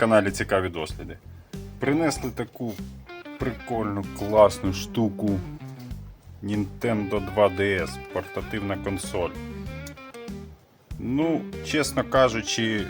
каналі Цікаві досліди. Принесли таку прикольну, класну штуку Nintendo 2DS, портативна консоль. Ну, чесно кажучи,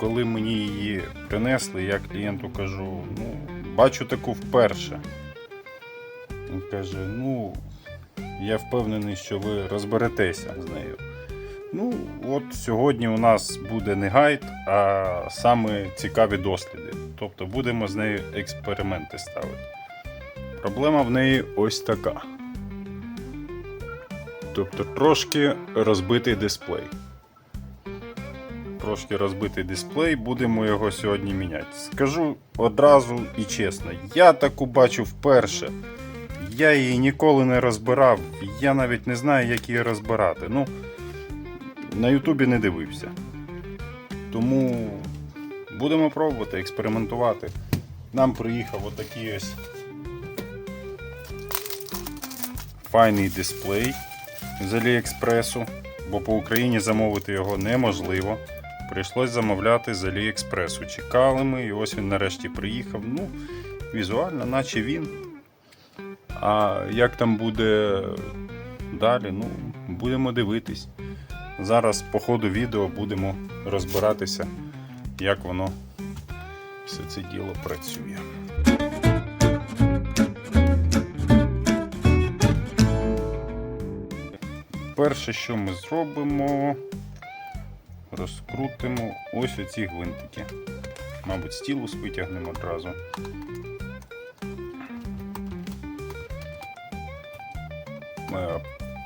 коли мені її принесли, я клієнту кажу, ну, бачу таку вперше. Він каже, ну, я впевнений, що ви розберетеся з нею. Ну, от сьогодні у нас буде не гайд, а саме цікаві досліди. Тобто будемо з нею експерименти ставити. Проблема в неї ось така. Тобто трошки розбитий дисплей. Трошки розбитий дисплей, будемо його сьогодні міняти. Скажу одразу і чесно, я таку бачу вперше. Я її ніколи не розбирав, я навіть не знаю, як її розбирати. Ну, на Ютубі не дивився. Тому будемо пробувати, експериментувати. Нам приїхав отакий ось файний дисплей з Аліекспресу, бо по Україні замовити його неможливо. Прийшлось замовляти з Аліекспресу. Чекали ми, і ось він нарешті приїхав. Ну, візуально, наче він. А як там буде далі, ну, будемо дивитись. Зараз по ходу відео будемо розбиратися, як воно все це діло працює. Перше, що ми зробимо, розкрутимо ось оці гвинтики. Мабуть, стілус витягнемо одразу.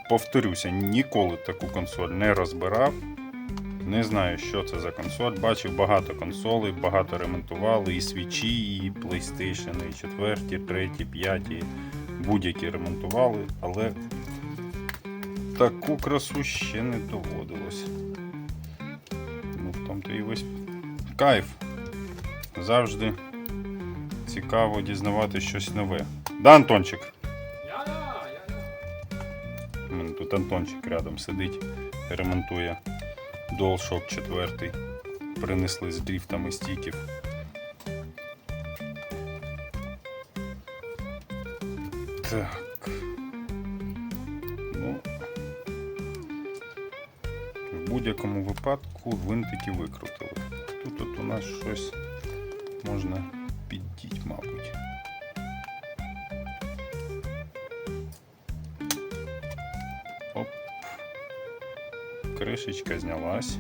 Повторюся, ніколи таку консоль не розбирав. Не знаю, що це за консоль. Бачив багато консолей, багато ремонтували, і свічі, і PlayStation, і 4, 3, 5, будь-які ремонтували, але таку красу ще не доводилось. Ну, в тому то і весь кайф. Завжди цікаво дізнавати щось нове. Да, Антончик? Мене тут Антончик рядом сидить, ремонтує DualShock 4. Принесли з дріфтами стіків. Так. Ну, в будь-якому випадку гвинтики викрутили. Тут от у нас щось можна піддіть, мабуть. Кришечка знялась.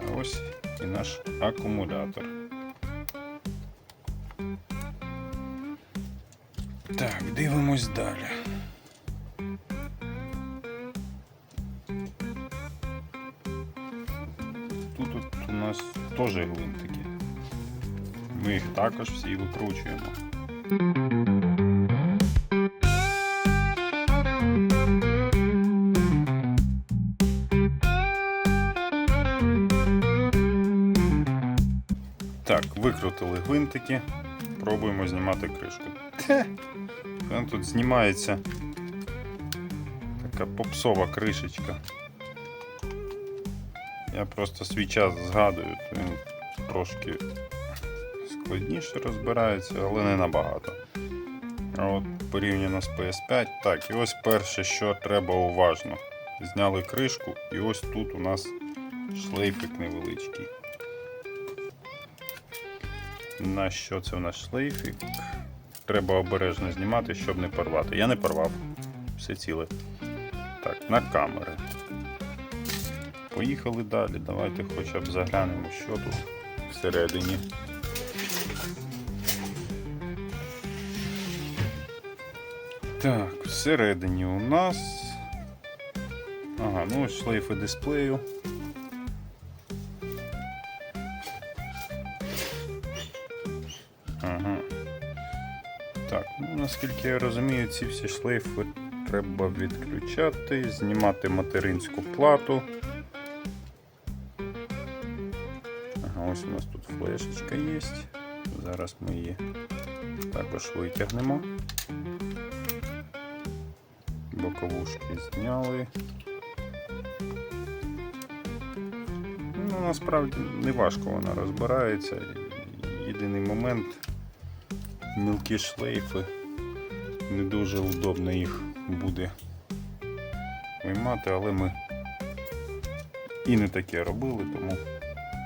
А ось і наш акумулятор. Так, дивимось далі. Тут от у нас теж гвинтики. Ми їх також всі викручуємо. Викрутили гвинтики, пробуємо знімати кришку. Вона тут знімається така попсова кришечка. Я просто свій час згадую, він трошки складніше розбирається, але не набагато. От порівняно з PS5, так, і ось перше, що треба уважно. Зняли кришку, і ось тут у нас шлейфик невеличкий. На що це у нас шлейфик? Треба обережно знімати, щоб не порвати. Я не порвав. Все ціле. Так, на камери. Поїхали далі. Давайте хоча б заглянемо, що тут всередині. Так, всередині у нас. Ага, ну шлейфи дисплею. Наскільки я розумію, ці всі шлейфи треба відключати, знімати материнську плату. Ага, ось у нас тут флешечка є. Зараз ми її також витягнемо. Боковушки зняли. Ну, насправді не важко вона розбирається. єдиний момент. Мілкі шлейфи. Не дуже удобно їх буде виймати, але ми і не таке робили, тому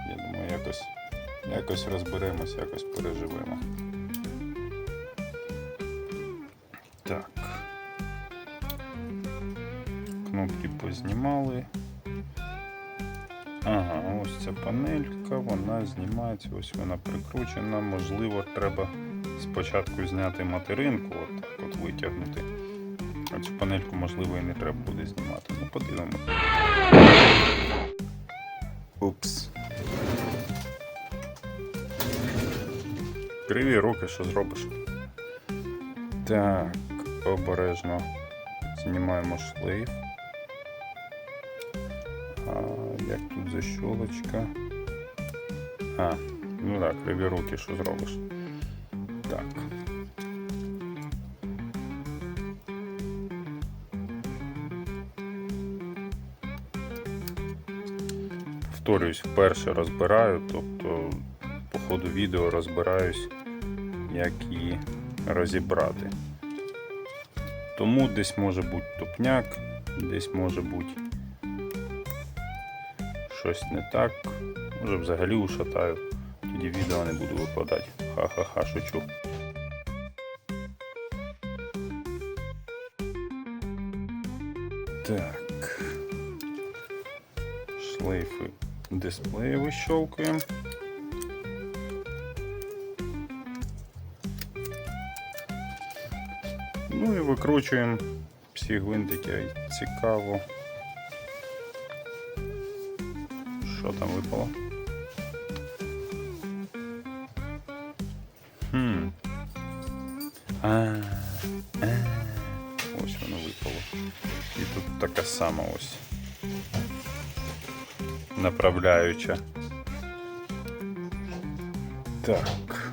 я думаю, якось, якось розберемось, якось переживемо. Так. Кнопки познімали. Ага, ось ця панелька, вона знімається, ось вона прикручена. Можливо, треба спочатку зняти материнку, от от витягнути. А цю панельку, можливо, і не треба буде знімати. Ну, подивимось. Упс. Криві руки, що зробиш? Так, обережно знімаємо шлейф. А як тут защолочка? А, ну так, криві руки, що зробиш? Так. Повторюсь, вперше розбираю, тобто по ходу відео розбираюсь, як її розібрати. Тому десь може бути тупняк, десь може бути щось не так. Може взагалі ушатаю. Тоді відео не буду викладати. Ха-ха-ха, шучу. Так. Шлейфи дисплея вищелкуємо. Ну і викручуємо всі гвинтики. Цікаво. Що там випало? Сама ось. Направляюча. Так.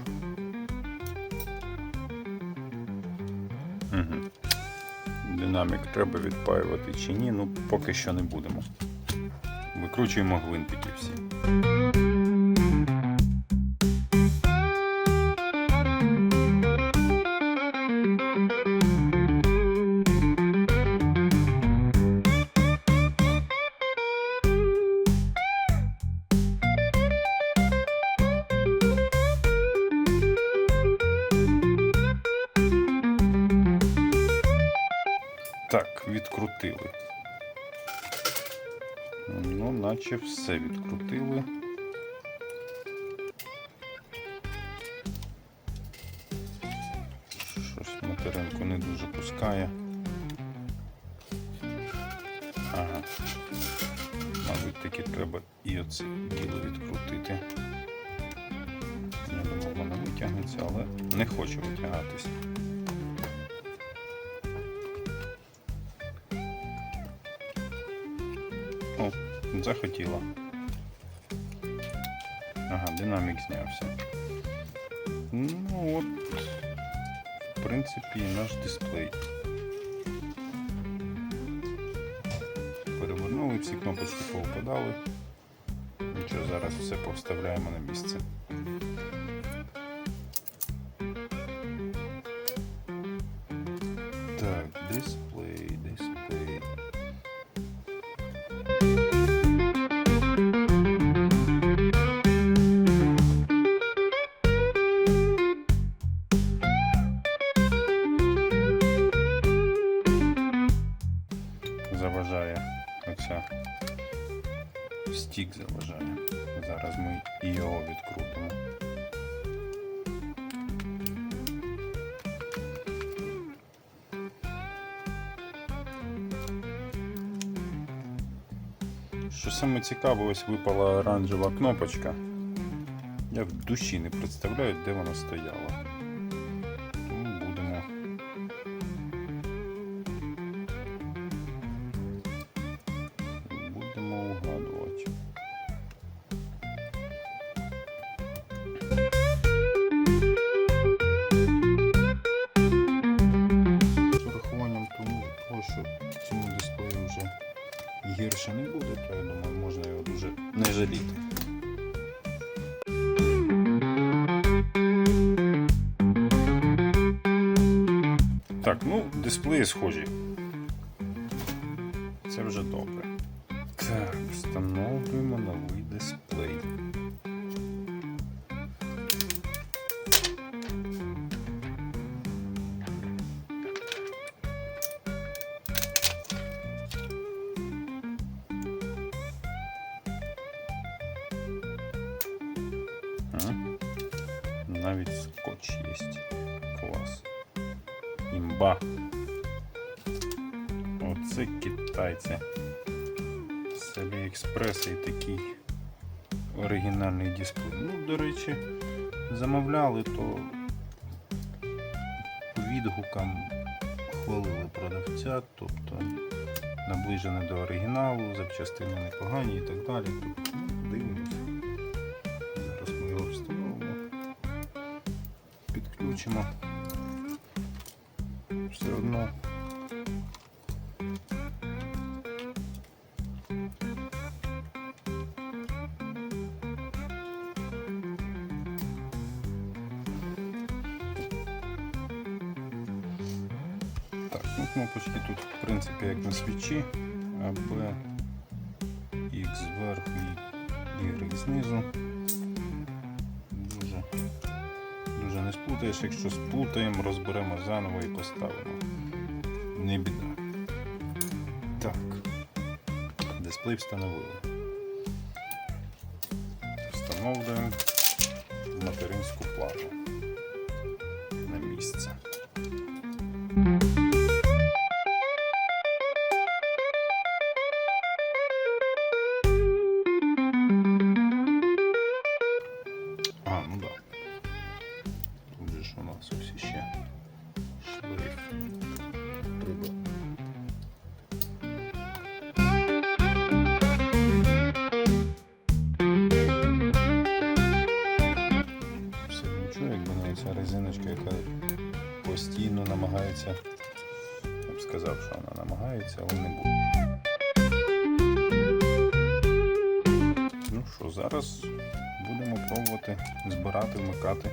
Угу. Динамік треба відпаювати чи ні, ну поки що не будемо. Викручуємо гвинтики всі. Відкрутили. Ну, наче все відкрутили. Щось материнку не дуже пускає. Захотіла. Ага, динамік знявся. Ну от, в принципі, наш дисплей. Перевернули, всі кнопочки повпадали. Нічого, зараз все повставляємо на місце. Стік заважає. Зараз ми його відкрутимо. Що саме цікаве, ось випала оранжева кнопочка. Я в душі не представляю, де вона стояла. не жаліти. Так, ну, дисплеї схожі. Це вже добре. Так, встановлюємо новий дисплей. Оригінальний дисплей. Ну, до речі, замовляли, то по відгукам хвалили продавця, тобто наближене до оригіналу, запчастини непогані і так далі. Тобто, ну, дивимося. Зараз ми його встановимо. Підключимо. Все одно. Знизу. Дуже, дуже не сплутаєш, якщо сплутаємо, розберемо заново і поставимо. Не біда. Так. Дисплей встановили. Встановлюємо материнську плату постійно намагається. Я б сказав, що вона намагається, але не буде. Ну що, зараз будемо пробувати збирати, вмикати.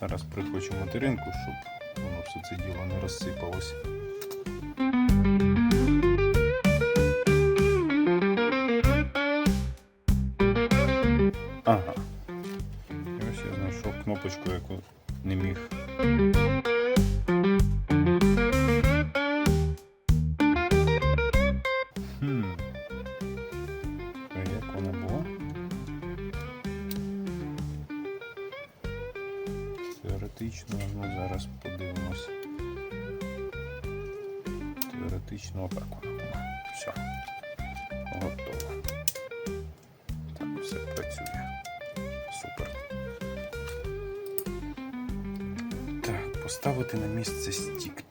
Зараз прихочу материнку, щоб воно все це діло не розсипалось. Теоретично, ну зараз подивимось. Теоретично отак вона. Все. Готово. Так, все працює. Супер. Так, поставити на місце стік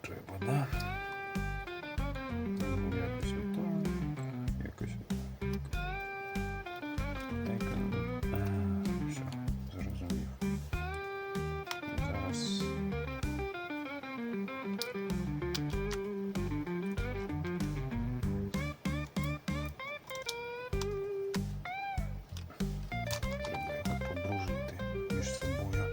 між собою.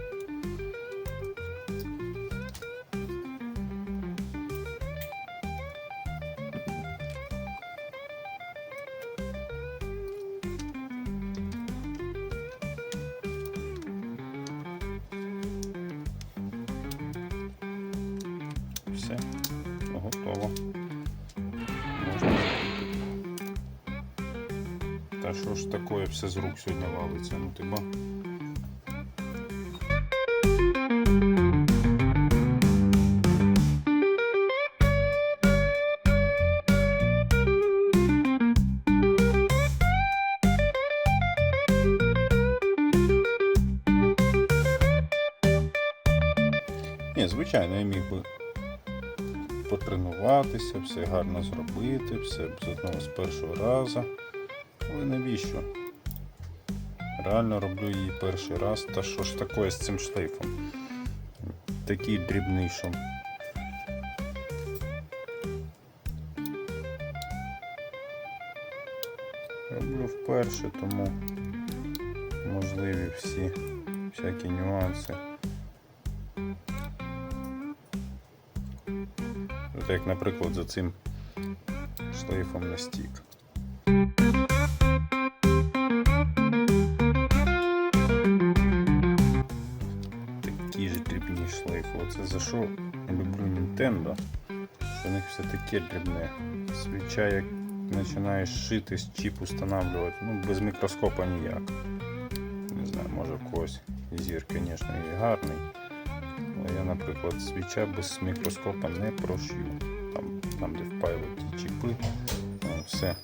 Все, готово. Можна. Та що ж таке все з рук сьогодні валиться, ну ти ба. Ні, звичайно, я міг би потренуватися, все гарно зробити, все з одного з першого разу. Але навіщо? Реально роблю її перший раз. Та що ж таке з цим шлейфом? Такий дрібний, що. Роблю вперше, тому можливі всі всякі нюанси. От як, наприклад, за цим шлейфом на стік. Такі ж дрібні шлейфи. Оце за що люблю Nintendo. Що у них все таке дрібне. Свіча, як починаєш шити, чіп устанавливати, ну без мікроскопа ніяк. Не знаю, може в когось зір, звісно, і гарний. Я, наприклад, свіча без мікроскопа не прошью. Там, там де впаюють ті чіпи, ну, все.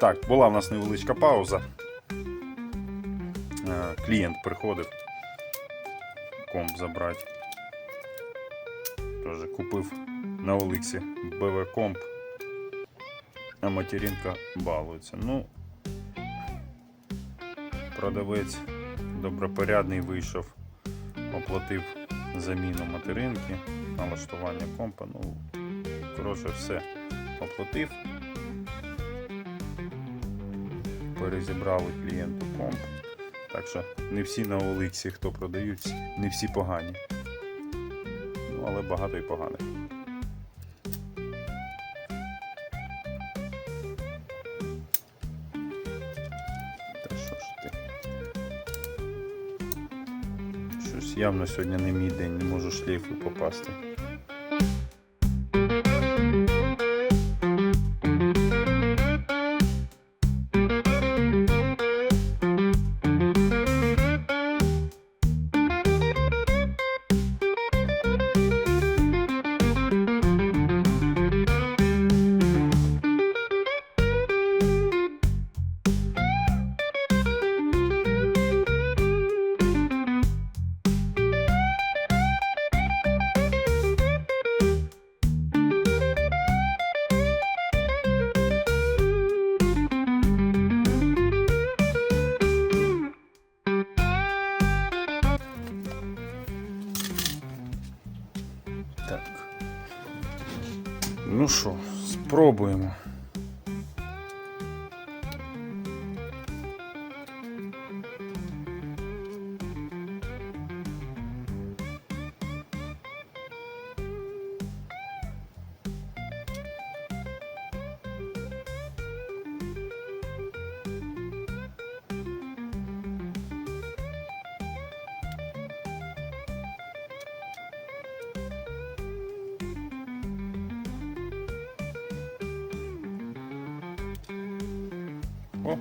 Так, була в нас невеличка пауза. Е, Клієнт приходив комп забрати. Тоже купив на Оликсі БВ комп, а материнка балується. Ну, продавець добропорядний вийшов, оплатив заміну материнки, налаштування компа. Ну, коротше, все оплатив. Перезібрали клієнту комп. Так що не всі на Оликсі, хто продають, не всі погані. Ну, але багато і поганих. Явно сьогодні не мій день, не можу шлейфи попасти. О.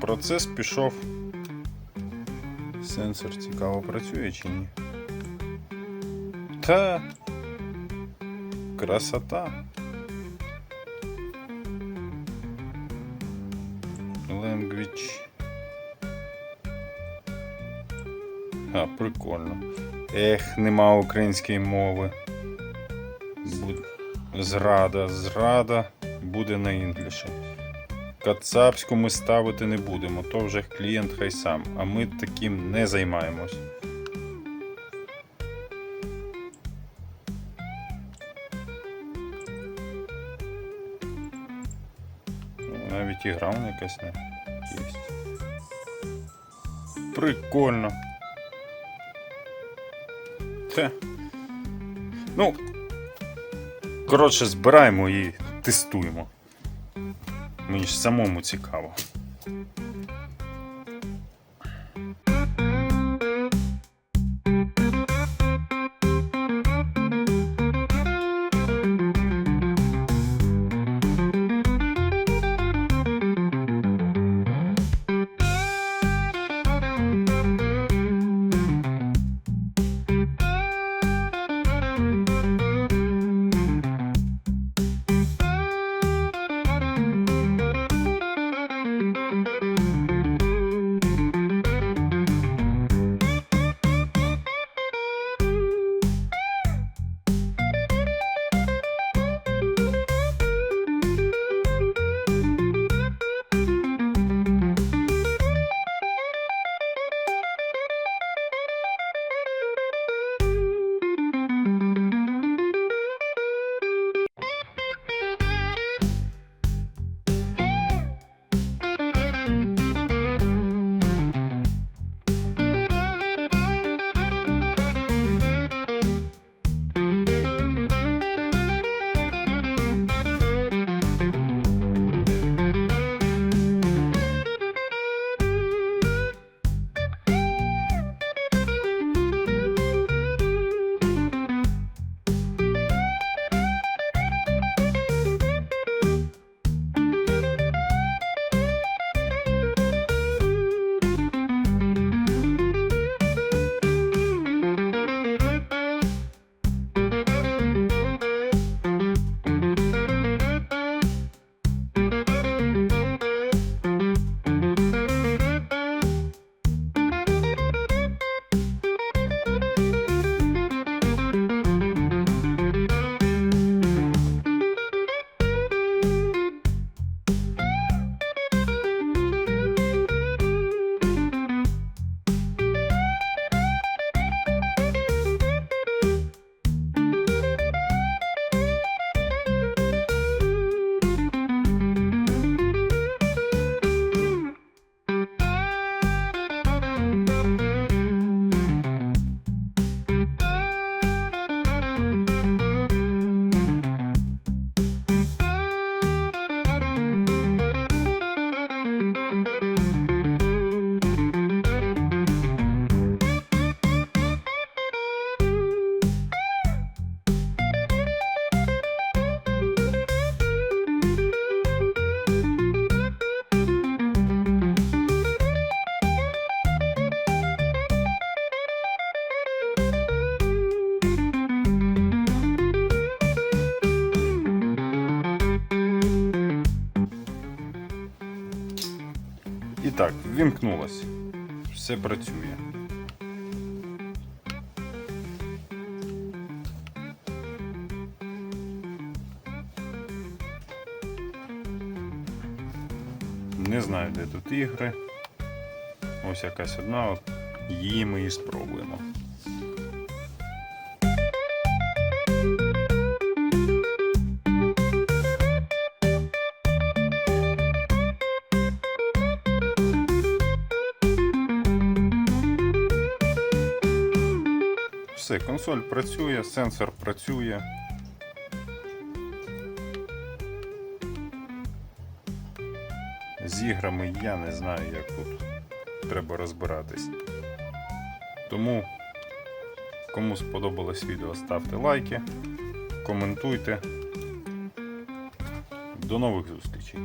Процес пішов. Сенсор цікаво працює чи ні? Та красота. Language. А, прикольно. Ех, нема української мови. Зрада, зрада буде на інгліші. Кацапську ми ставити не будемо, то вже клієнт хай сам, а ми таким не займаємось. Навіть і гра якась не. Прикольно. Те. Ну, коротше, збираємо і тестуємо. Мені ж самому цікаво. Так, ввімкнулось. Все працює. Не знаю, де тут ігри. Ось якась одна, її ми і спробуємо. Консоль працює, сенсор працює. З іграми я не знаю, як тут треба розбиратись. Тому, кому сподобалось відео, ставте лайки, коментуйте. До нових зустрічей!